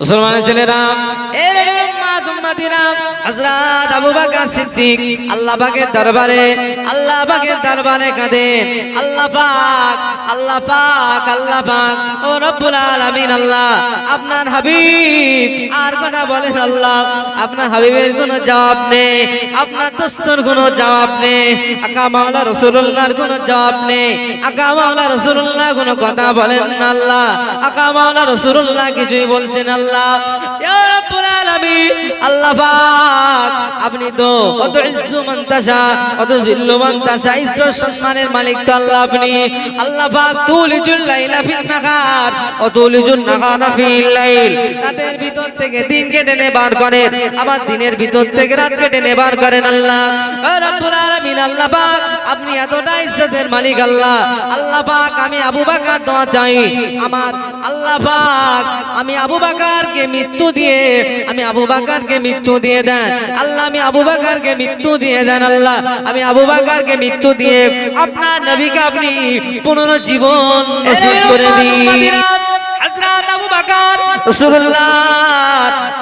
মুসলমানের ছেলেরা এর উম্মাত উম্মাতিরা হযরত আবু বকর আপনার হাবিব, আর কথা বলেন আল্লাহ, আপনার হাবিবের কোনো জবাব নেই, আপনার দোস্তর কোনো জবাব নেই, আকা মাওলা রাসূলুল্লাহর কোনো জবাব নেই, আকা মাওলা রাসূলুল্লাহ কোনো কথা বলেন আল্লাহ, আকা মাওলা রাসূলুল্লাহ কিছুই বলছেন আল্লাহ। ইয়া আল্লাহ আপনি তো কত ইজ্জু কত জিল্লু মান সম্মানের মালিক তো আল্লাহ আপনি। তুলিজুল লাইলা ফিল নাহার ফিল লাইল। রাতের ভিতর থেকে দিন কেটে নে বার করেন আবার দিনের ভিতর থেকে রাত কেটে নে বার করেন আল্লাহ। রব্বুল আলামিন আপনি ইজ্জতের মালিক আল্লাহ। আমি আবু বকর দোয়া চাই। আমার আমি আবু বকরকে মৃত্যু দিয়ে, আমি আবু বকরকে মৃত্যু দিয়ে দেন। আল্লাহ আমি আবু বাকারকে মৃত্যু দিয়ে দেন আল্লাহ। আমি আবু বাকারকে মৃত্যু দিয়ে আপনার নবীকে আপনি পুনরুজ্জীবন করে দিন। হযরত আবু বকর রাসূলুল্লাহ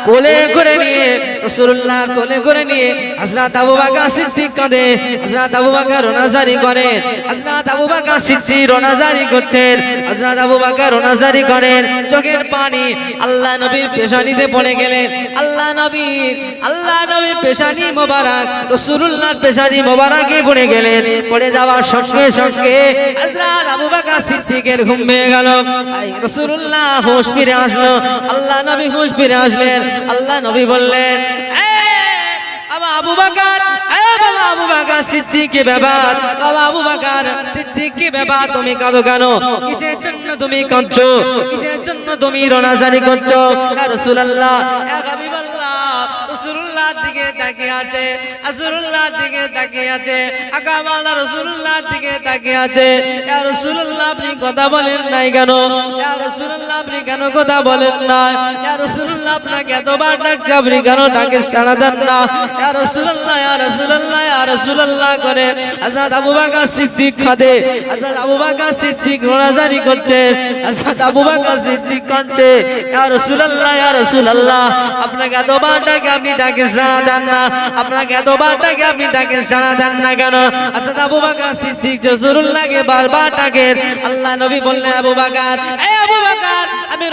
কোলে করে নিয়ে রাসূলুল্লাহ কোলে করে নিয়ে হযরত আবু বকর সিদ্দিক কাঁদে হযরত আবু বকর রোনাজারি করে হযরত আবু বকর সিদ্দিক রোনাজারি করছেন হযরত আবু বকর রোনাজারি করেন চোখের পানি আল্লাহ নবীর পেশানিতে পড়ে গেলেন আল্লাহ নবীর আল্লাহ নবীর পেশানি মোবারক রাসূলুল্লাহর পেশানি মোবারকে পড়ে গেলেন পড়ে যাওয়ার সঙ্গে সঙ্গে হযরত আবু বকর সিদ্দিকের ঘুম ভেঙে গেল রাসূলুল্লাহ হুঁশ ফিরে আসলো। আল্লাহ নবী হুঁশ ফিরে আসলেন। আল্লাহ নবী বললেন "এ, আবু তুমি তুমি দিকে তাকিয়ে আছে রাসূলুল্লাহ দিকে তাকিয়ে আছে আকা মাওলা রাসূলুল্লাহ দিকে তাকিয়ে আছে। ইয়া রাসূলুল্লাহ, আপনি কথা বলেন নাই কেন? ইয়া রাসূলুল্লাহ, আপনি কেন কথা বলেন না? ইয়া রাসূলুল্লাহ, আপনাকে এতবার ডাকছে, আপনি কেন ডাকে সাড়া দেন না? ইয়া রাসূলুল্লাহ ইয়া রাসূলুল্লাহ ইয়া রাসূলুল্লাহ করে হযরত আবু বকর সিদ্দিক খাদে হযরত আবু বকর সিদ্দিক রোনাজারি করছে হযরত আবু বকর সিদ্দিক কাঁদছে, ইয়া রাসূলুল্লাহ ইয়া রাসূলুল্লাহ, আপনাকে এতবার ডাকে, আপনি ডাকে সাড়া দেন না। আপনাকে আপনি সাড়া দেন না কেন? হযরত আবু সিদ্দিক বারবার ডাকেন। আল্লাহ নবী বললেন, আবু আবু আমি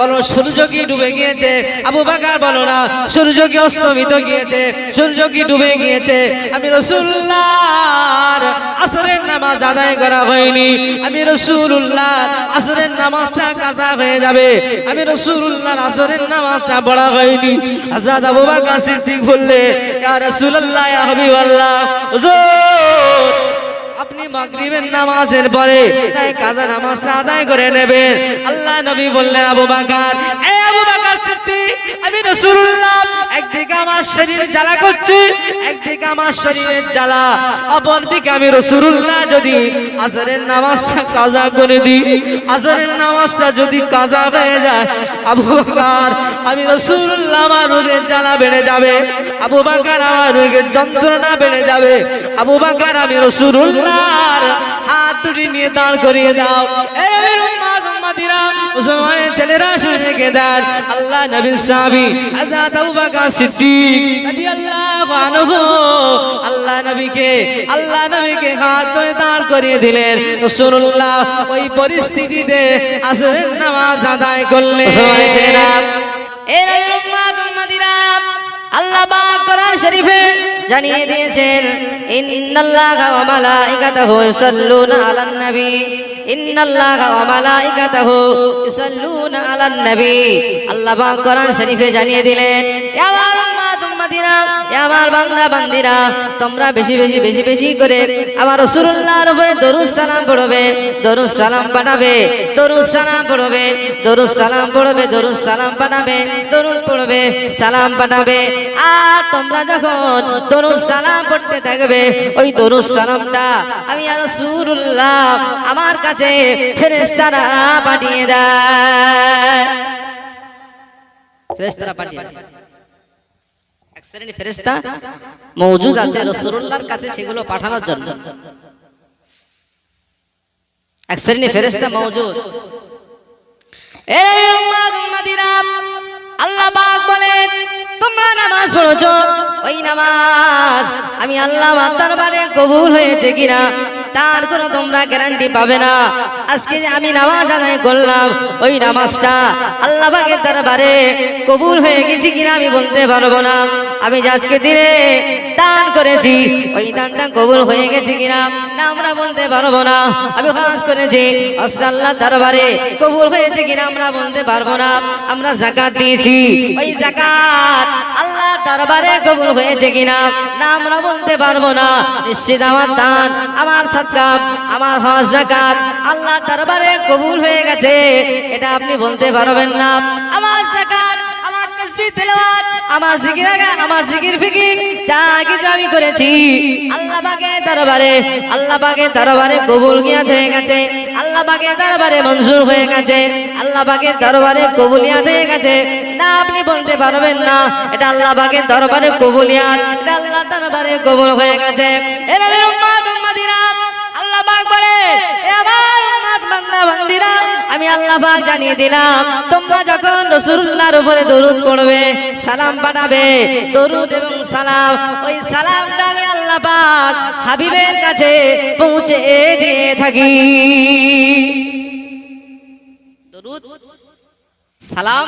বলো, সূর্য কি ডুবে গিয়েছে? আবু বলো না, সূর্য কি অস্তমিত গিয়েছে? সূর্য কি ডুবে গিয়েছে? আমি রাসূলুল্লাহর আসরের নামাজ আদায় করা হয়নি। আমি রাসূলুল্লাহ, আসরের নামাজটা কাজা হয়ে যাবে। আমি রাসূলুল্লাহর আসরের নামাজটা পড়া হয়নি। আজাদ আবু বকর সিদ্দিক বললে, ইয়া রাসূলুল্লাহ, ইয়া হাবিবাল্লাহ, হুজুর আপনি মাগরিবের নামাজের পরে কাজা নামাজ আদায় করে নেবেন। আল্লাহ নবী বললেন, আবু বকর, এ আবু বকর সিদ্দিক, আমি রাসূলুল্লাহ, একদিকে আমার শরীর জ্বালা করছে, একদিকে আমার শরীরের জ্বালা। অপরদিকে আমি রাসূলুল্লাহ যদি আসরের নামাজটা কাজা করে দিই আসরের নামাজটা যদি কাজা হয়ে যায়, আবু বকর, আমি রাসূলুল্লাহ আমার রোগের জ্বালা বেড়ে যাবে, আবু বাকার আমার রোগের যন্ত্রণা বেড়ে যাবে, আবু বাকার আমি রাসূলুল্লাহর হাত দুটি নিয়ে দাঁড় করিয়ে দাও। এ নবীর উম্মত মুসলমানের ছেলেরা শুনে কে আল্লাহ নবীর সাহাবী হযরত আবু বকর সিদ্দিক রাদিয়াল্লাহু আনহু আল্লাহ নবীকে আল্লাহ নবীকে হাত ধরে দাঁড় করিয়ে দিলেন। রাসূলুল্লাহ ওই পরিস্থিতিতে আসরের নামাজ আদায় করলেন। মুসলমানের ছেলেরা। এ নবীর উম্মত আল্লাহ পাক কোরআন শরীফে জানিয়ে দিয়েছেন ইন্নাল্লাহা ওয়া মালাইকাতাহু ইউসাল্লুনা আলান নবী। ইন্নাল্লাহা ওয়া মালাইকাতাহু ইউসাল্লুনা আলান নবী। আল্লাহ পাক কোরআন শরীফে জানিয়ে দিলেন ইয়া আমার আমার তোমরা বেশি বেশি বেশি বেশি করে আমার পড়বে, দরুদ সালাম পড়বে, দরুদ সালাম পাঠাবে, দরুদ পড়বে, সালাম পাঠাবে। আর তোমরা যখন দরুদ সালাম পড়তে থাকবে, ওই দরুদ আমি আর রাসূলুল্লাহ আমার কাছে ফেরেশতারা পাঠিয়ে দেয়। ফেরেশতারা পাঠিয়ে শ্রেণি ফেরেস্তা মওজুদ আছে, রাসূলুল্লাহর কাছে সেগুলো পাঠানোর জন্য। এক শ্রেণি ফেরেস্তা মৌজুদ আল্লাহ বলেন তোমরা নামাজ পড়ছো? ওই নামাজ আমি আল্লাহ দরবারে কবুল হয়েছে কিনা? তার কোনো তোমরা গ্যারান্টি পাবে না। আজকে আমি নামাজ আদায় করলাম, ওই নামাজটা আল্লাহ পাকের দরবারে কবুল হয়ে গেছে কিনা আমি বলতে পারব না। আমি যে আজকে দিনে দান করেছি, ওই দানটা কবুল হয়ে গেছে কিনা না আমরা বলতে পারব না। আমি খাস করেছি আল্লাহ দরবারে কবুল হয়েছে কিনা আমরা বলতে পারব না। আমরা জাকাত দিয়েছি, ওই জাকাত আল্লাহ দরবারে কবুল হয়েছে কিনা? না বলতে পারব না। নিশ্চিত আমার দান, আমার সৎকাম, আমার হজ জাকাত আল্লাহ দরবারে কবুল হয়ে গেছে। এটা আপনি বলতে পারবেন না। আমার তাসবিহ তেলাওয়াত, আমার জিকির আগা আমার জিকির ফিকির, যা কিছু আমি করেছি। আল্লাহ পাকে দরবারে, আল্লাহ পাকে দরবারে কবুল গিয়াত হয়ে গেছে। আল্লাহ পাকে দরবারে মঞ্জুর হয়ে গেছে। আল্লাহ পাকে দরবারে কবুলিয়াত হয়ে গেছে। না আপনি বলতে পারবেন না, এটা আল্লাহ পাকে দরবারে কবুলিয়াত এটা আল্লাহ দরবারে কবুল হয়ে গেছে। এরা মেরে উম্মাত উম্মাদিরা আল্লাহ পাক বলে আমি আল্লাহ জানিয়ে দিলাম, তোমরা যখন উপরে দরুদ সালাম পাঠাবে, দরুদ এবং সালাম, ওই সালামটা আমি আল্লাহ হাবিবের কাছে পৌঁছে দিয়ে থাকি। সালাম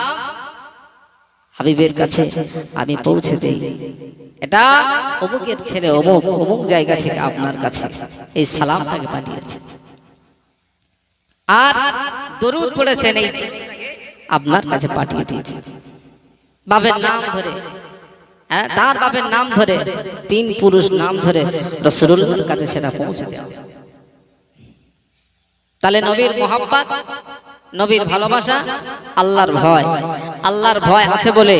হাবিবের কাছে আমি পৌঁছে দিই। এটা অমুকের ছেলে অমুক অমুক জায়গা থেকে আপনার কাছে। এই সালামটাকে পাঠিয়েছে। আর দরুদ পড়েছেন এই আপনার কাছে পাঠিয়ে দিয়েছে। বাবের নাম ধরে হ্যাঁ তার বাবের নাম ধরে, তিন পুরুষ নাম ধরে রসুল্লাহর কাছে সেটা পৌঁছে দেওয়া। তাহলে নবীর মোহাম্মত নবীর ভালোবাসা, আল্লাহর ভয়। আল্লাহর ভয় আছে বলে,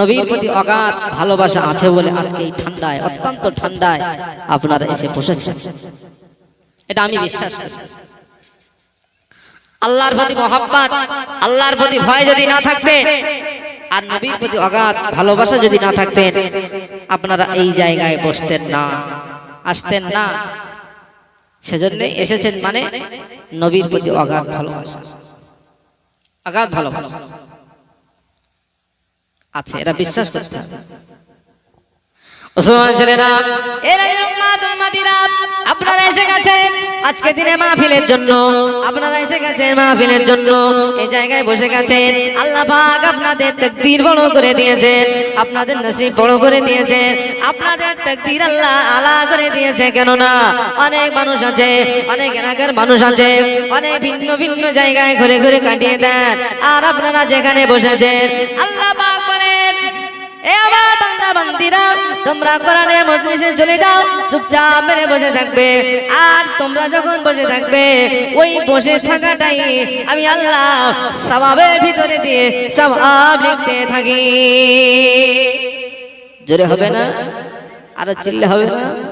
নবীর প্রতি অগাধ ভালোবাসা আছে বলে আজকে এই ঠান্ডায়, অত্যন্ত ঠান্ডায় আপনারা এসে বসেছেন। এটা আমি বিশ্বাস করি। আল্লাহর প্রতি মোহাম্মত আল্লাহর প্রতি ভয় যদি না থাকতে, আর নবীর প্রতি অগাধ ভালোবাসা যদি না থাকতেন আপনারা এই জায়গায় বসতেন না, আসতেন না। সেজন্য এসেছেন মানে নবীর প্রতি অগাধ ভালোবাসা। অগাধ ভালোবাসা। আছে এটা বিশ্বাস করতে হবে। মুসলমান ছেলেরা, এরা আপনারা এসে গেছেন। আজকে দিনে মাহফিলের জন্য। আপনারা এসে গেছেন মাহফিলের জন্য। এই জায়গায় বসে গেছেন। আল্লাহ পাক আপনাদের তাকদীর বড় করে দিয়েছেন। আপনাদের নসিব বড় করে দিয়েছেন। আপনাদের তাকদীর আল্লাহ আলা করে দিয়েছে। কেননা অনেক মানুষ আছে, অনেক এলাকার মানুষ আছে, অনেক ভিন্ন ভিন্ন জায়গায় ঘুরে ঘুরে কাটিয়ে দেন। আর আপনারা যেখানে বসেছেন, আল্লাহ পাক বলেন এ তোমরা কোরআনের চলে যাও, চুপচাপ মেরে বসে থাকবে। আর তোমরা যখন বসে থাকবে, ওই বসে থাকাটাই আমি আল্লাহ স্বভাবের ভিতরে দিয়ে স্বভাব লিখতে থাকি। জোরে হবে না? আরও চিল্লে হবে? না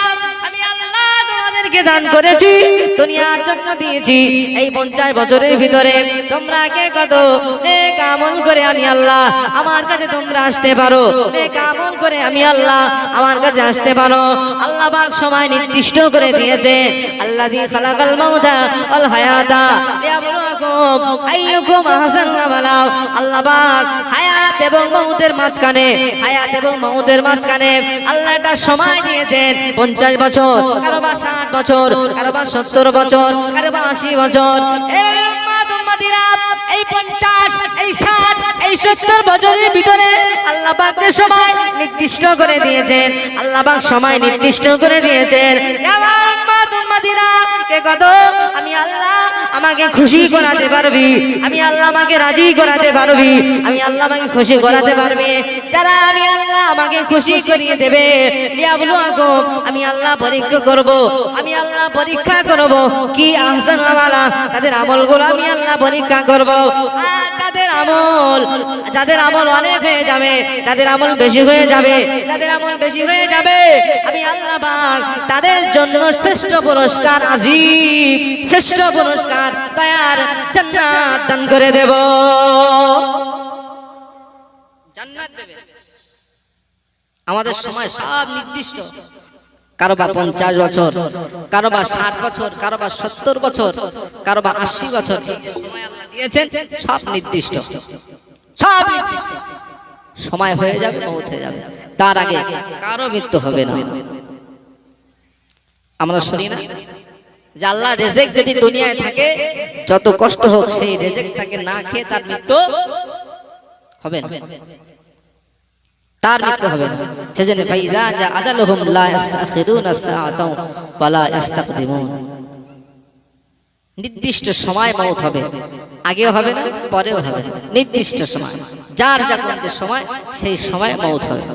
তোমাদেরকে দান করেছি দুনিয়ার জন্য দিয়েছি। এই পঞ্চাশ বছরের ভিতরে তোমরা কে কত? নেক আমল করে আমি আল্লাহ, আমার কাছে তোমরা আসতে পারো। নেক আমল করে আমি আল্লাহ, আমার কাছে আসতে পারো। আল্লাহ পাক সময় নির্দিষ্ট করে দিয়েছে। আল্লাহ দিয়ে খালাকাল মাউতা আল হায়াতা। আল্লাহ পাক হায়াত এবং মউতের মাঝখানে, হায়াত এবং মউতের মাঝখানে আল্লাহ একটা সময় দিয়েছেন। পঞ্চাশ বছর, কারও বা ষাট বছর, কারও বা সত্তর বছর, কারও বা আশি বছর। এই পঞ্চাশ, এই ষাট, এই সত্তর বছরের ভিতরে আল্লাহ সময় নির্দিষ্ট করে দিয়েছেন। আল্লাহ সময় নির্দিষ্ট করে দিয়েছেন। আমি আল্লাহ আমাকে রাজি করাতে পারবি। আমি আল্লাহ আমাকে খুশি করাতে পারবে। যারা আমি আল্লাহ আমাকে খুশি করিয়ে দেবে আমি আল্লাহ পরীক্ষা করব, আমি আল্লাহ পরীক্ষা করব। কি আহসান তাদের আমলগুলো আমি আল্লাহ পরীক্ষা করব। আমল যাদের আমল অনেক হয়ে যাবে, তাদের আমল বেশি হয়ে যাবে, তাদের আমল বেশি হয়ে যাবে। আমি আল্লাহ তাদের জন্য শ্রেষ্ঠ পুরস্কার আজিব শ্রেষ্ঠ পুরস্কার দয়ার জান্নাত দান করে দেবে। আমাদের সময় সব নির্দিষ্ট। কারও বা পঞ্চাশ বছর কারও বা ষাট বছর কারও বা সত্তর বছর কারও বা আশি বছর সব নির্দিষ্ট। সব নির্দিষ্ট। সময় হয়ে যাবে, মৌত হয়ে যাবে। তার আগে কারও মৃত্যু হবে না। আমরা শুনি না? আল্লাহ রেজেক যদি দুনিয়ায় থাকে, যত কষ্ট হোক, সেই রেজেকটাকে না খেয়ে তার মৃত্যু হবে না। তার মৃত্যু হবে। না সেজন্য ফাইদা যা আজালুহুম লা ইস্তাখিরুনা সাআতাও ওয়া লা ইস্তাকদিমুন নির্দিষ্ট সময় মৌত হবে। আগেও হবে না, পরেও হবে না। নির্দিষ্ট সময়। যার যখন যে সময়, সেই সময় মৌত হবে।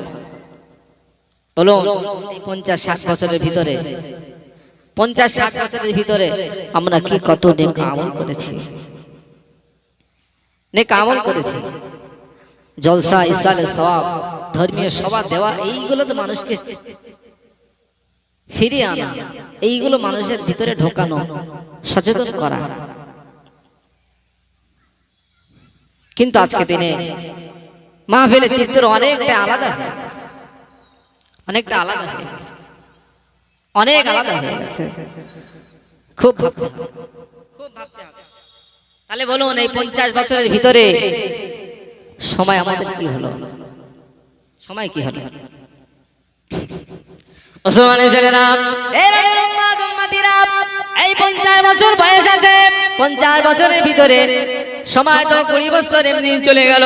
বলুন পঞ্চাশ ষাট বছরের ভিতরে, পঞ্চাশ ষাট বছরের ভিতরে আমরা কি কত নেক আমল করেছি? নেক আমল করেছি। জলসা, ইসালে, সওয়াব, ধর্মীয় সভা দেওয়া এইগুলো তো মানুষকে ফিরিয়ে আনা, এইগুলো মানুষের ভিতরে ঢোকানো, সচেতন করা। কিন্তু আজকে দিনে মাহফিলের চিত্র অনেকটা আলাদা হয়ে গেছে। অনেকটা আলাদা হয়ে গেছে। অনেক আলাদা হয়ে গেছে। খুব ভাবতে হবে। খুব ভাবতে হবে। তাহলে বলুন, এই পঞ্চাশ বছরের ভিতরে সময় আমাদের কি হলো? সময় কি হলো? এই পঞ্চাশ বছর পঞ্চাশ বছরের ভিতরে সময় তো কুড়ি বছর এমনি চলে গেল।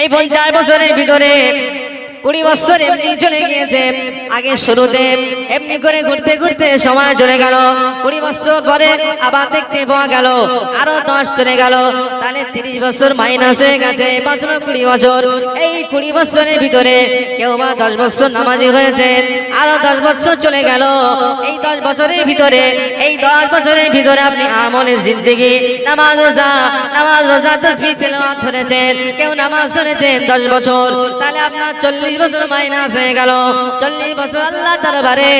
এই পঞ্চাশ বছরের ভিতরে কুড়ি বছর এমনি চলে গিয়েছে। আগে শুরুতে এমনি করে ঘুরতে ঘুরতে সময় চলে গেল। কুড়ি বছর পরে আবার দেখতে পাওয়া গেল। আরও দশ চলে গেল। তাহলে তিরিশ বছর মাইনাস হয়ে গেছে। বছর কুড়ি বছর। এই কুড়ি বছরের ভিতরে কেউ বা দশ বছর নামাজি হয়েছে। আরও দশ বছর চলে গেল। এই দশ বছরের ভিতরে এই দশ বছরের ভিতরে আপনি আমলের জিন্দগি নামাজ রোজা নামাজ রোজা তসবিহ তেলাওয়াত ধরেছেন। কেউ নামাজ ধরেছেন দশ বছর। তাহলে আপনার চল্লিশ বছর মাইনাস হয়ে গেল। চল্লিশ বছর আল্লাহ দরবারে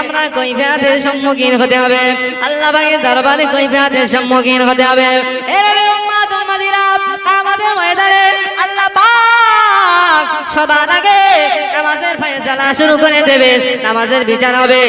আমরা কৈফিয়াতের সম্মুখীন হতে হবে। আল্লাহ ভাইয়ের দরবারে কৈফিয়াতের সম্মুখীন হতে হবে। এর আমাদের ময়দানে আল্লাহ পাক সবার আগে নামাজের ফয়সালা শুরু করে দেবেন নামাজের বিচার হবে।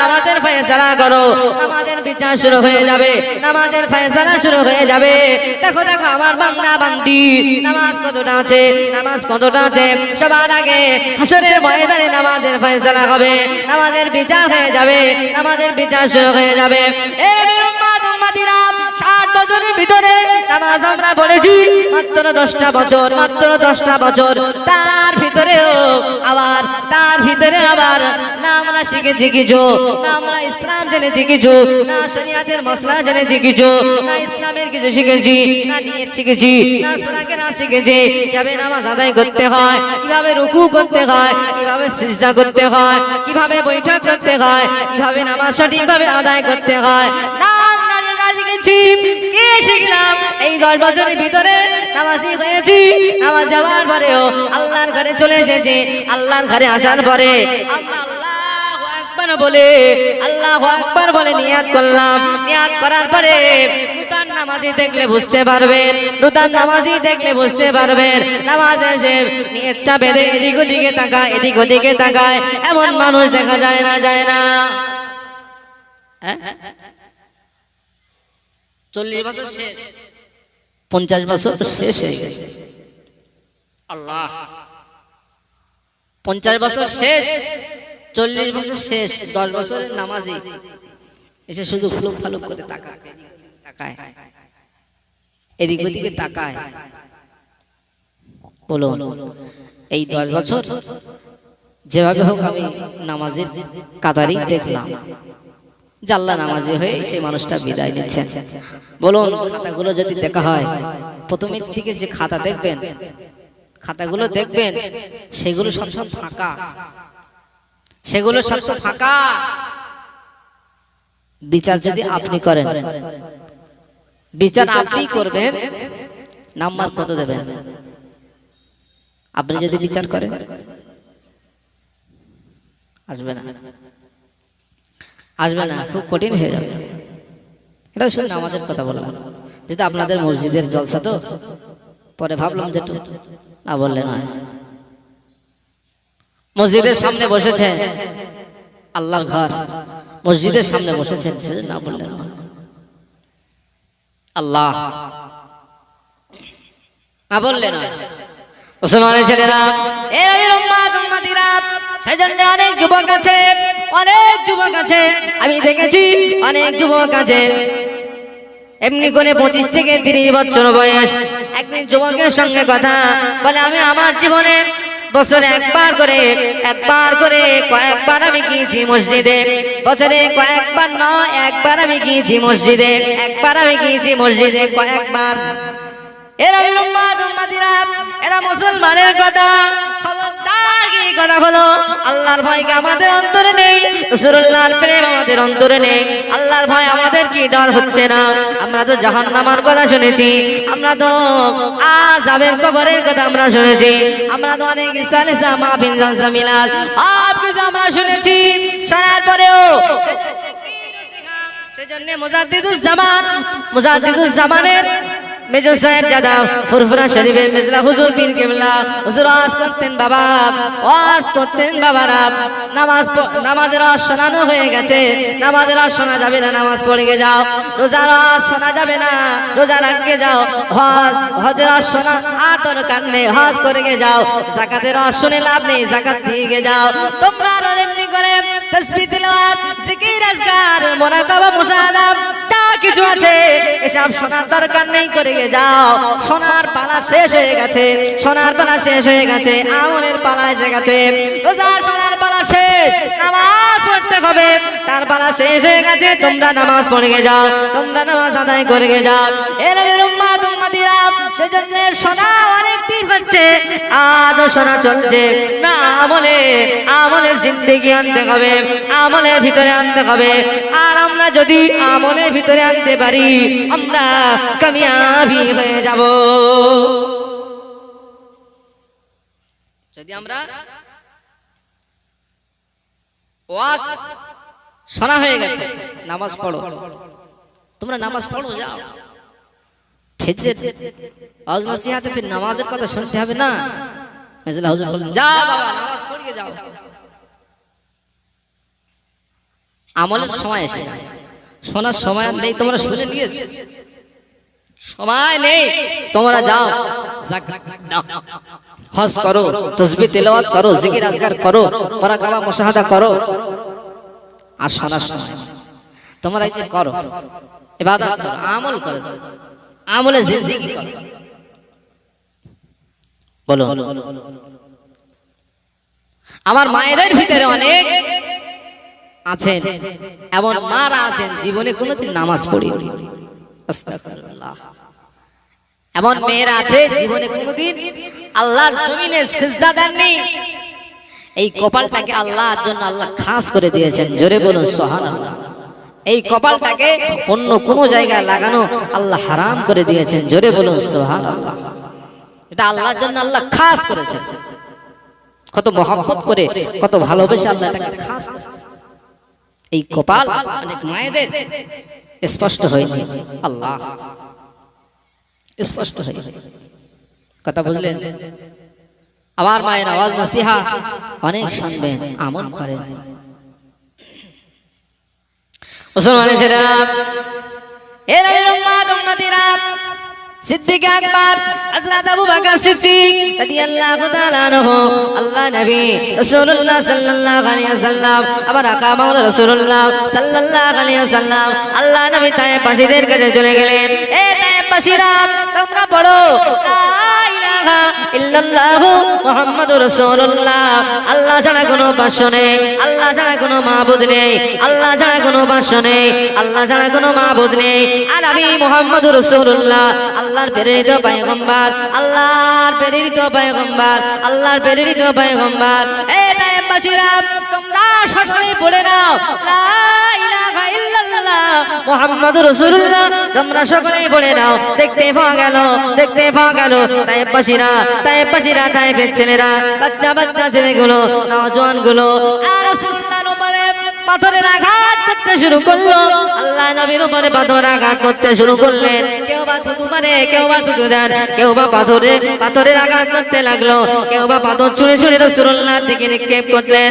নামাজের ফয়সালা করো। নামাজের বিচার শুরু হয়ে যাবে। নামাজের ফয়সালা শুরু হয়ে যাবে। দেখো দেখো আমার বান্দা, বান্দি, নামাজ কতটা আছে? নামাজ কতটা আছে? সবার আগে হাসরের ময়দানে নামাজের ফয়সালা হবে। নামাজের বিচার হয়ে যাবে। নামাজের বিচার শুরু হয়ে যাবে। বছরের ভিতরে নামাজ আমরা পড়েছি মাত্র দশটা বছর, মাত্র দশটা বছর। তার ভিতরেও আবার, তার ভিতরে আবার না আমরা শিখেছি কিছু না আমরা ইসলাম জেনেছি কিছু, না শরিয়াতের মশলা জেনেছি কিছু, না ইসলামের কিছু শিখেছি, না শিখেছি, না সোনাকে না শিখেছি। কীভাবে নামাজ আদায় করতে হয়, কীভাবে রুকু করতে হয়, কীভাবে সিজদা করতে হয়, কীভাবে বৈঠক করতে হয়, কীভাবে নামাজ সঠিকভাবে আদায় করতে হয়। না আমরা না শিখেছি কে শিখলাম? এই দশ বছরের ভিতরে নামাজি হয়েছি। নামাজ যাওয়ার পরেও আল্লাহর ঘরে চলে এসেছি। আল্লাহর ঘরে আসার পরে বলে, আল্লাহ আকবার বলে নিয়াত করলাম। নিয়াত করার পরে নূতন নামাজি দেখলে বুঝতে পারবেন, নূতন নামাজি দেখলে বুঝতে পারবেন। নামাজ এসে নিয়তটা বেঁধে এদিক ওদিকে তাকায়, এদিক ওদিকে তাকায়। এমন মানুষ দেখা যায় না যায় না। হ্যাঁ? চল্লিশ বছর শেষ। পঞ্চাশ বছর শেষ হয়ে গেছে। আল্লাহ। পঞ্চাশ বছর শেষ। চল্লিশ বছর শেষ। দশ বছরের নামাজি। এসে শুধু ফুলুক ফালুক করে তাকায়। তাকায়। এদিক ওদিকে তাকায়। বলুন এই দশ বছর যেভাবে হোক আমি নামাজের কাতারই দেখলাম। জাল্লা নামাজি হয়ে সেই মানুষটা বিদায় নিচ্ছেন। বলুন খাতাগুলো যদি দেখা হয় প্রথমের দিকে যে খাতা দেখবেন খাতাগুলো দেখবেন সেগুলো সব সব ফাঁকা। সেগুলো সব সব ফাঁকা। বিচার যদি আপনি করেন। বিচার আপনি করবেন নাম্বার কত দেবেন? আপনি যদি বিচার করেন। আসবে না। আসবে না, খুব কঠিন হয়ে যাবে। এটা শুনে আমাদের কথা বললাম যেহেতু আপনাদের মসজিদের জলসা তো, পরে ভাবলাম যে না বললে নয়। মসজিদের সামনে বসেছে আল্লাহর ঘর। মসজিদের সামনে সেজন্য না বললেন। আল্লাহ। না বললে নয়। মুসলমানের ছেলেরা সেজন্য অনেক যুবক আছে, অনেক যুবক আছে। আমি দেখেছি অনেক যুবক আছে। এমনি করে পঁচিশ থেকে তিরিশ বছর বয়স। একদিন যুবকের সঙ্গে কথা বলে, আমি আমার জীবনে বছরে একবার করে একবার করে কয়েকবার আমি গিয়েছি মসজিদে। বছরে কয়েকবার নয়, একবার আমি গিয়েছি মসজিদে। একবার আমি গিয়েছি মসজিদে কয়েকবার। এরা এরা মুসলমানের কথা আমাদের অন্তরে নেই আমাদের অন্তরে নেই আল্লাহর আমাদের কি ডর না আমরা তো জাহান্নামের কথা শুনেছি আমরা তো আযাবের কবরের কথা আমরা শুনেছি আমরা তো অনেক আমরা শুনেছি শোনার পরেও সেজন্য মুজাদ্দিদুস জামান জামানের মেজর সাহেব দাদা ফুরফুরা শরীফের মেজলা, হুজুর পীর কেবলা। হুজুর ওয়াজ করতেন বাবা ওয়াজ করতেন বাবারা। নামাজ নামাজের ওয়াজ শোনানো হয়ে গেছে। নামাজের ওয়াজ শোনা যাবে না, নামাজ পড়ে যাও। রোজার ওয়াজ শোনা যাবে না, রোজা রাখতে যাও। হজ হজের ওয়াজ শোনা আর দরকার নেই হজ করে যাও। জাকাতের ওয়াজ শুনে লাভ নেই, জাকাত দিয়ে যাও। তোমরা রোজ এমনি করে তাসবিহ তিলাওয়াত, জিকির, আজকার মুরাকাবা মুশাহাদা। কিছু আছে? এসব শোনার দরকার নেই করে যাও। সোনার পালা শেষ হয়ে গেছে। সোনার পালা শেষ হয়ে গেছে। আমলের পালা এসে গেছে। সোনার পালা শেষ। নামাজ পড়তে হবে। তার পালা শেষ হয়ে গেছে। তোমরা নামাজ পড়ে যাও। তোমরা নামাজ আদায় করে যাও। সেজন্য অনেক হচ্ছে। চলছে। না, আমলে আনতে হবে। আমলের ভিতরে আনতে হবে। আর আমরা যদি আমলের ভিতরে আনতে পারি, আমরা কামিয়াবি হয়ে যাব। যদি আমরা ওয়াজ শোনা হয়ে গেছে, নামাজ পড়ো। তোমরা নামাজ পড়ো, যাও। ফেজরের আওয়াজ নসিহাতে ফির নামাজের কথা শুনতে হবে না? মেজলা হুজুর বললেন যা বাবা, নামাজ পড়ে যাও। আমলের সময় এসে গেছে। শোনার সময় নেই তোমরা শুনে নিয়েছো। সময় নেই তোমরা যাও। হজ করো তসবি তেলাওয়াত করো জিকির আজগার করো পরাকাবা মুশাহাদা করো। আর শোনার সময় তোমরা এই যে করো ইবাদত করো আমল করো আমলে জিন্দেগি করো। বলো। আমার মায়েদের ভিতরে অনেক আছেন, এমন মারা আছেন, জীবনে কোনোদিন নামাজ পড়ি এমন মেয়েরা আছে, জীবনে কোনোদিন আল্লাহর জমিনে সিজদা দেননি। এই কপালটাকে আল্লাহর জন্য আল্লাহ খাস করে দিয়েছেন, জোরে বলুন, সুবহানাল্লাহ। এই কপালটাকে অন্য কোনো জায়গায় লাগানো আল্লাহ হারাম করে দিয়েছেন, জোরে বলুন, সুবহানাল্লাহ। এটা আল্লাহর জন্য আল্লাহ খাস করেছেন। কত মহব্বত করে, কত ভালোবেসে আল্লাহ এটাকে খাস করেছেন। এই কপাল অনেক মায়েদের স্পষ্ট হয়নি। আল্লাহ। স্পষ্ট হয়ে কথা বুঝলেন? আমার মায়ের আওয়াজ, নসিহা অনেক শুনবেন, আমল করেন। মুসলমানের ছেলেরা এর সিদ্দিক আকবর, হযরত আবু বকর সিদ্দিক রাদিয়াল্লাহু তাআলা আনহু। আল্লাহ নবী রাসূলুল্লাহ সাল্লাল্লাহু আলাইহি ওয়াসাল্লাম, আবার আকা মাওলা রাসূলুল্লাহ সাল্লাল্লাহু আলাইহি ওয়াসাল্লাম, আল্লাহ নবী তায়েব পাশীদের কাছে চলে গেলেন। এ তায়েব পাশীরা তোমরা পড়ো। লা ইলাহা ইল্লাল্লাহ মুহাম্মাদুর রাসূলুল্লাহ। আল্লাহ ছাড়া কোনো বাস নেই, আল্লাহ ছাড়া কোনো মাবুদ নেই, আল্লাহ ছাড়া কোনো বাস নেই, আল্লাহ ছাড়া কোনো মাবুদ নেই। আর আমি মুহাম্মাদুর রাসূলুল্লাহ, আল্লাহর প্রেরিত পয়গম্বর, আল্লাহর প্রেরিত পয়গম্বর, আল্লাহর প্রেরিত পয়গম্বর। এ তাইবাসীরা তোমরা সকলে পড়ে নাও। লা ইলাহা ইল্লাল্লাহ। মুহাম্মাদুর রাসূলুল্লাহ তোমরা সকলেই পড়ে নাও, দেখতে পাওয়া দেখতে পাওয়া গেল। তাইবাসীরা তাইবাসীরা তাইবের ছেলেরা, বাচ্চা বাচ্চা ছেলেগুলো নওজোয়ানগুলো পাথরের আঘাত করতে শুরু করল। আল্লাহ নবীর উপরে পাথর আঘাত করতে শুরু করলেন। কেউ বা কেউ বা কেউ বা পাথরে, পাথরের আঘাত করতে লাগল, কেউ বা পাথর ছুঁড়ে ছুঁড়ে রাসূলুল্লাহ থেকে নিক্ষেপ করলেন।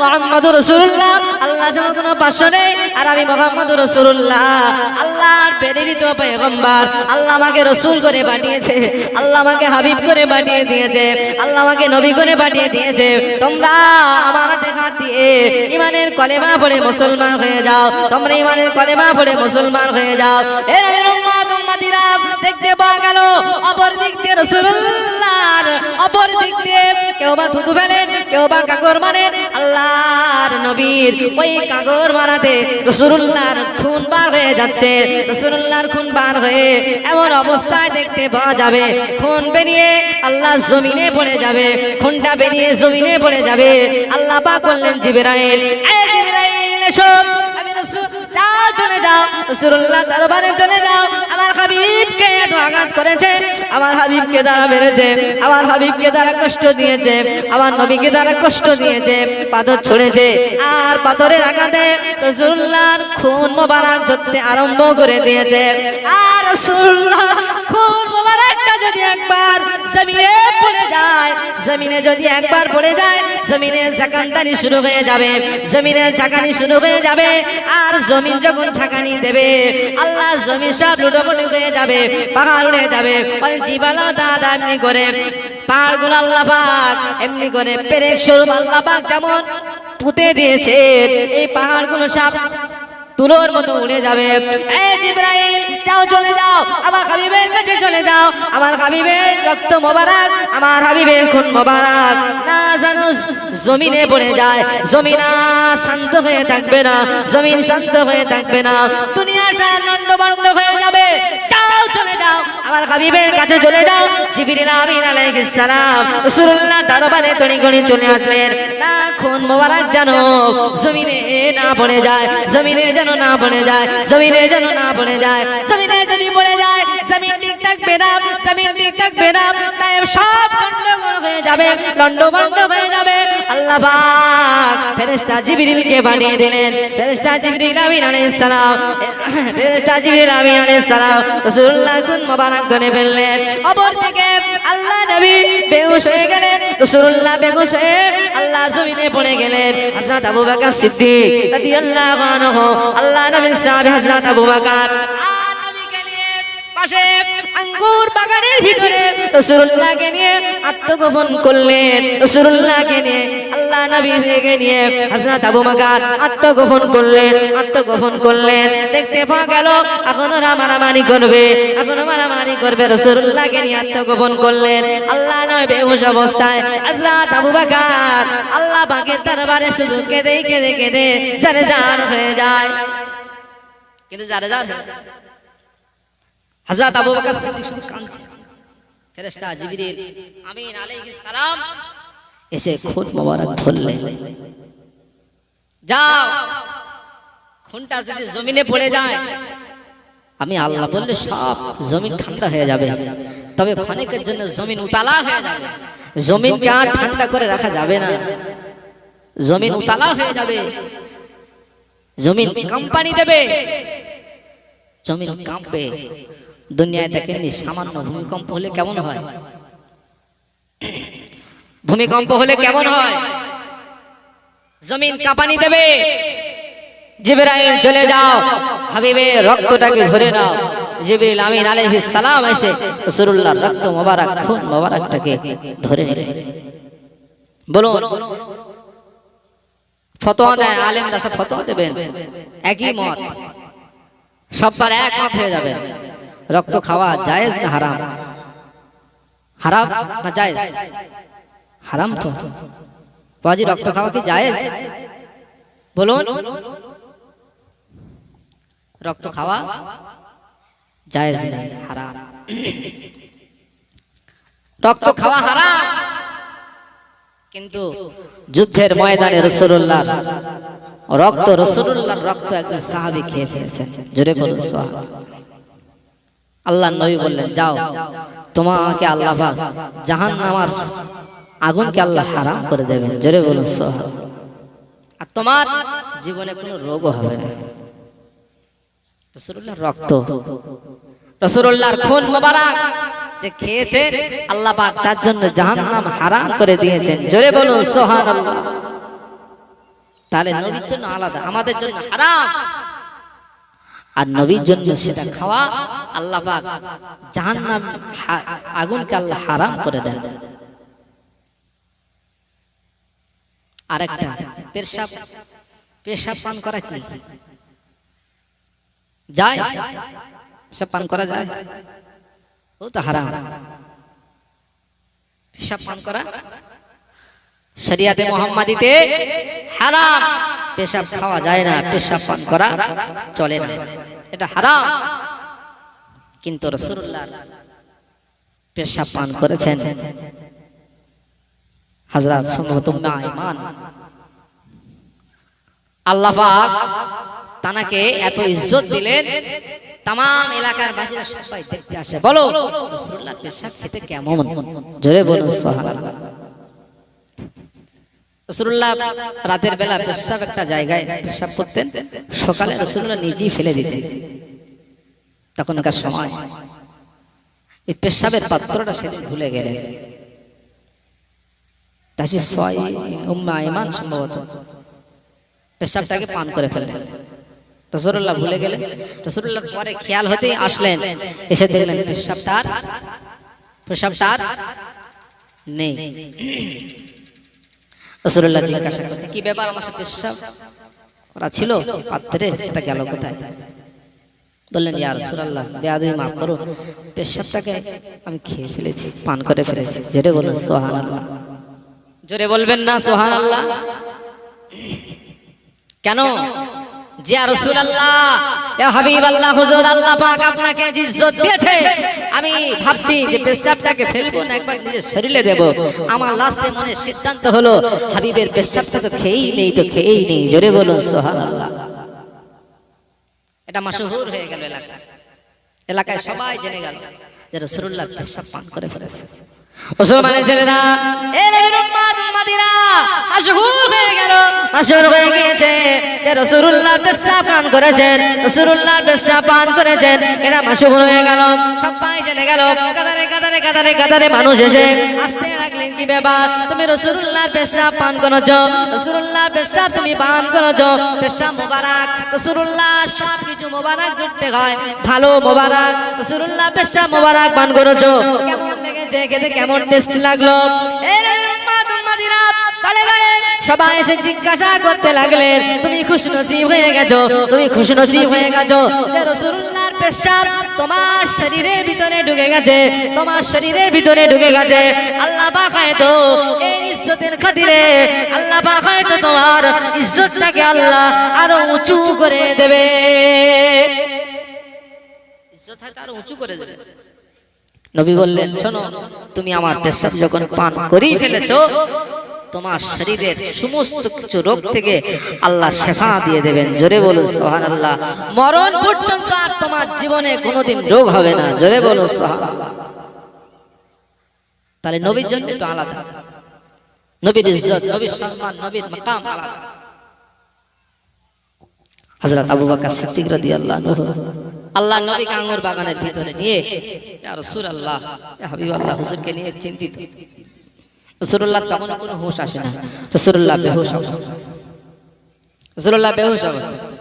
ইল্লাল্লাহ মুহাম্মাদুর রাসূলুল্লাহ। আল্লাহ যেন কোনো পাশে নেই। আর আমি মুহাম্মাদুর রাসূলুল্লাহ। আল্লাহর প্রেরিত পয়গম্বর। আল্লাহ আমাকে রাসূল করে পাঠিয়েছে। আল্লাহ আমাকে হাবিব করে পাঠিয়ে দিয়েছে। আল্লাহ আমাকে নবী করে পাঠিয়ে দিয়েছে। তোমরা আমার হাত দিয়ে ইমানের কলেমা পড়ে মুসলমান হয়ে যাও। তোমরা ইমানের কলেমা পড়ে মুসলমান হয়ে যাও। এর দেখতে পাওয়া গেল। অপর দিক দিয়ে রাসূলুল্লাহর, অপর দিক দিয়ে কেউ বা থুতু ফেলেন কেউ বা কাগর মারেন আল্লাহর নবীর ওই কাগর মারাতে রসুল্লাহর খুন বার হয়ে যাচ্ছে। রসুল্লাহর খুন বার হয়ে এমন অবস্থায় দেখতে পাওয়া যাবে। খুন বেরিয়ে আল্লাহ জমিনে পড়ে যাবে। খুনটা বেরিয়ে জমিনে পড়ে যাবে। আল্লাহ বা করলেন জিবেরাইল জিবরাইল, এসো। আমি রাসূল যাও চলে যাও রাসূলুল্লাহ দরবারে চলে যাও আমার হাবিবকে এত আঘাত করেছে, আমার হাবিবকে দ্বারা মেরেছে, আমার হাবিবকে দ্বারা কষ্ট দিয়েছে, আমার নবীকে দ্বারা কষ্ট দিয়েছে, পাথর ছড়েছে। আর পাথরের আঘাতে রাসূলুল্লাহর খুন মোবারক ঝরতে আরম্ভ করে দিয়েছে। আর রাসূলুল্লাহ খুন মোবারকটা যদি একবার জমিনে পড়ে যায়, জমিনে যদি একবার পড়ে যায়, জমিনে ঝাঁকানি শুরু হয়ে যাবে, জমিনে ঝাঁকানি শুরু হয়ে যাবে, আর জমিন যখন ঝাঁকানি দেবে, আল্লাহ জমিন সব লুটোপুটি হয়ে যাবে, পাহাড় উড়ে যাবে জীবালা দাদা এমনি করে পাহাড়গুলো আল্লাহ পাক এমনি করে, পেরেক স্বরূপ আল্লাহ যেমন পুঁতে দিয়েছে, এই পাহাড়গুলো সব তুলোর মতো উড়ে যাবে। এই জিব্রাইল যাও চলে যাও, আমার হাবিবের কাছে চলে যাও। আমার হাবিবের রক্ত মোবারক, আমার হাবিবের খুন মোবারক। না জানো, জমিনে পড়ে যায়, জমিন শান্ত হয়ে থাকবে না, জমিন শান্ত হয়ে থাকবে না। দুনিয়া সব নন্ডবন্ড হয়ে যাবে না জমিনে যায়, জমিনে যেন না পড়ে যায়, জমিনে যেন না পড়ে যায় জমিনে যদি পড়ে যায়, জমিন ঠিক থাকবে না, জমিন ঠিক থাকবে না, তাই সব গন্ডগোল হয়ে যাবে লন্ডভন্ড হয়ে যাবে। আল্লাহ পাক ফেরেশতা জিবরিলকে বানিয়ে দিলেন। ফেরেশতা জিবরিল আমিন আলাইহিস সালাম। ফেরেশতা জিবরিল আমিন আলাইহিস সালাম রাসূলুল্লাহ কোন মোবারক ধরে ফেললেন। অপর থেকে আল্লাহ নবী বেহুশ হয়ে গেলেন রাসূলুল্লাহ বেহুশ হয়ে আল্লাহ জমিনে পড়ে গেলেন। হযরত আবু বকর সিদ্দিক রাদিয়াল্লাহু আনহু, আল্লাহ নবীর সাহাবী হযরত আবু বকর পাশে আঙ্গুর বাগানের ভিতরে রাসূলুল্লাহকে নিয়ে আত্মগোপন করলেন। রাসূলুল্লাহকে নিয়ে, আল্লাহ নবীকে নিয়ে হযরত আবু বকর আত্মগোপন করলেন আত্মগোপন করলেন। দেখতে পাওয়া গেল, এখন মারামারি করবে, এখন মারামারি করবে। রাসূলুল্লাহকে নিয়ে আত্মগোপন করলেন। আল্লাহ নয়, বেহুশ অবস্থায় হযরত আবু বকর। আল্লাহ পাকের দরবারে শুধু কেঁদে কেঁদে কেঁদে জারে জান হয়ে যায়। কিন্তু জারে জান হয়ে যায়। হযরত আবু বকর সিদ্দিক শুধু কাঁদছে। ফেরেশতা জিবরিল আমিন আলাইহিস সালাম এসে খুন মোবারক ধরলেন। যাও খুনটা যদি জমিনে পড়ে যায় আমি আল্লাহ বললে সব জমিন ঠান্ডা হয়ে যাবে। তবে ক্ষণিকের জন্য জমিন উতালা হয়ে যাবে। জমিনকে আর ঠান্ডা করে রাখা যাবে না। জমিন উতালা হয়ে যাবে। জমিন কোম্পানি দেবে। জমিন কাঁপবে। দুনিয়ায় দেখেননি, সামান্য ভূমিকম্প হলে কেমন হয়? ভূমিকম্প হলে কেমন হয়? জমিন কাঁপানি দেবে। জিবরাইল চলে যাও। হাবিবের রক্তটাকে ধরে নাও। জিবরিল আমিন আলাইহিস সালাম এসে রাসূলুল্লাহর রক্ত মোবারক, খুন মোবারকটাকে ধরে নিলেন বলুন, ফতোয়া দেয়, আলেমরা সব ফতোয়া দেবেন। একই মত। সবার এক মত হয়ে যাবে রক্ত খাওয়া জায়েজ না হারাম? হারাম না জায়েজ? হারাম তো। বাজি রক্ত খাওয়া কি জায়েজ? বলুন। রক্ত খাওয়া জায়েজ নেই হারাম। রক্ত খাওয়া হারাম। কিন্তু যুদ্ধের ময়দানে রসুল্লাহ রক্ত রসুল্লাহর রক্ত একজন সাহাবি খেয়ে ফেলেছেন। জোরে বলুন আল্লাহ নবী বললেন, যাও, তোমাকে আল্লাহ জাহান নামার আগুনকে আল্লাহ হারাম করে দেবেন। জোরে বলুন আর তোমার জীবনে কোনো রোগও হবে না। রক্ত তার জন্য হারাম করে জোরে বলুন তাহলে আলাদা, আমাদের জন্য হারাম। আর নবীর জন্য সেটা খাওয়া আল্লাহ পাক জাহান্নাম আগুনকে আল্লাহ হারাম করে দেন। আরেকটা পেশাব পেশাব পান করা কি? যায়। পেশাব পান করা যায়? ও তো হারাম। পেশাব পান করা শরিয়াতে মোহাম্মদিতে হারাম। পেশাব খাওয়া যায় না, পেশাব পান করা চলে না। এটা হারাম। কিন্তু রসুল্লাহ পেশাব পান করেছেন হাজরাত সম্ভবত ইমান। আল্লাহ পাক তানাকে এত ইজ্জত দিলেন তাম এলাকার বাসীরা সবাই দেখতে আসে। বলো, রাসূলুল্লাহর পেশাব খেতে কেমন? জোরে বলুন, সুবহানাল্লাহ। রসুল্লাহ রাতের বেলা পেশাব একটা জায়গায় পেশাব করতেন। সকালে রসুল্লাহ নিজেই ফেলে দিতেন। তখনকার সময় এই পেশাবের পাত্রটা সে ভুলে গেলেন। উম্মা ইমান সম্ভবত পান করে ভুলে পরে খেয়াল হতেই আসলেন, এসে পেশাবটার নেই। রসুল্লাহ জিজ্ঞাসা করছে কি ব্যাপার? আমার পেশাব করা ছিল? পাত্রে? সেটা গেল কোথায়? বললেন ইয়া রসুল্লাহ বেয়াদি মাফ করো। পেশাবটাকে আমি খেয়ে ফেলেছি পান করে ফেলেছি। জোরে বলুন সোহান আল্লাহ জোরে বলবেন না সোহান আল্লাহ কেন? জিয়া হাবিবাল্লাহ, হুজুর আল্লাহ পাক আমি ভাবছি যে পেশাবটাকে ফেলব একবার শরীরে দেব। আমার লাস্টে মনে সিদ্ধান্ত হলো, হাবিবের পেশাবটা তো খেয়েই নেই, তো খেয়েই নেই, জোরে বলুন, সুবহানাল্লাহ। এটা মাশহুর হয়ে গেল এলাকায় এলাকায় সবাই জেনে গেল যে রাসূলুল্লাহ পেশাব পান করে ফেলেছে। মুসলমানের ছেলেরা মোবারক হয় ভালো মোবারক মোবারক পান করেছ কেমন লেগেছে? কেমন টেস্ট লাগল। সবাই এসে জিজ্ঞাসা করতে লাগলেন তুমি খুশ নসিব হয়ে গেছো, তুমি খুশ নসিব হয়ে গেছো। তোমার শরীরের ভিতরে ঢুকে গেছে, তোমার শরীরের ভিতরে ঢুকে গেছে। আল্লাহ আল্লাহ তোমার আরও উঁচু করে দেবে। ইজ্জতটাকে আরও উঁচু করে নবী বললেন, শোনো, তুমি আমার পেশাব যখন পান করেই ফেলেছো, তোমার শরীরের সমস্ত কিছু রোগ থেকে আল্লাহ শেফা দিয়ে দেবেন। জোরে বলুন সোহান আল্লাহ মরণ পর্যন্ত আর তোমার জীবনে কোনোদিন রোগ হবে না। জোরে বলুন সোহান তাহলে নবীর জন্য একটু আলাদা। নবীর ইজ্জত, নবীর সম্মান, নবীর মাকাম আলাদা। হযরত আবু বকর সিদ্দিক রাদিয়াল্লাহু আনহু। আল্লাহ নবীকে আঙুর বাগানের ভিতরে নিয়ে রসুর আল্লাহ হাবিব আল্লাহ হুজুরকে নিয়ে চিন্তিত। রসুল্লাহ তখন কোনো হুঁশ আসে না। রসুল্লাহ বেহুশ অবস্থা। রসুল্লাহ বেহুশ অবস্থা।